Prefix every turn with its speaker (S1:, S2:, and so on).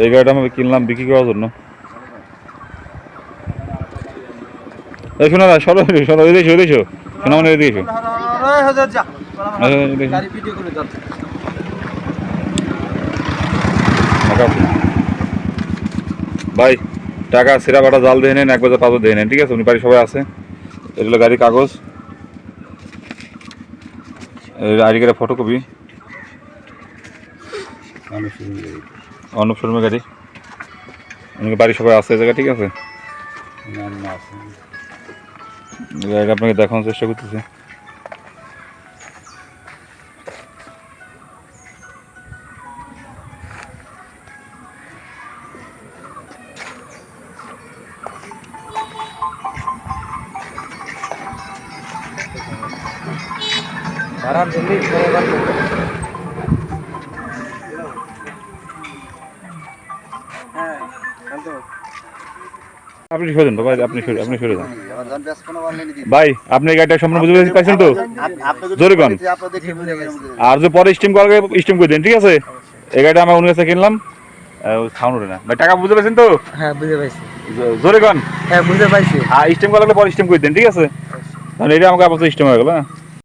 S1: এই গাড়িটা আমি কিনলাম, বিক্রি করার জন্য। না এসো শোনো মানে টাকা ভাই, টাকা, সিরা বাটা জাল দিয়ে নেন, এক বাজার পাঁচও দিয়ে নেন, ঠিক আছে? উনি বাড়ি সবাই আছে। এগুলো গাড়ির কাগজ। আইডি কার্ডের ফটোকপি অর্ণব শর্মের গাড়ি। উনি বাড়ি সবাই আছে জায়গা ঠিক আছে? গাড়িটা আপনাকে দেখানোর চেষ্টা করতেছি। আপনি সরে যান বাবা আপনি সরে আপনি সরে যান। ভাই আপনি গাড়িটা সম্পূর্ণ বুঝতে পারছেন তো? জোরে কন। আর যে পরে স্টিম করার স্টিম করে দিন ঠিক আছে? এই গাড়িটা আমার উনি কাছে কিনলাম। সাউন্ড ওঠে না। ভাই টাকা বুঝতে পারছেন তো?
S2: হ্যাঁ বুঝতে পারছি।
S1: জো- জোরে কন।
S2: হ্যাঁ বুঝতে পারছি।
S1: আর স্টিম করার পরে স্টিম করে দিন ঠিক আছে? তাহলে এটা আমাকে আপাতত স্টিম হয়ে গেল হ্যাঁ?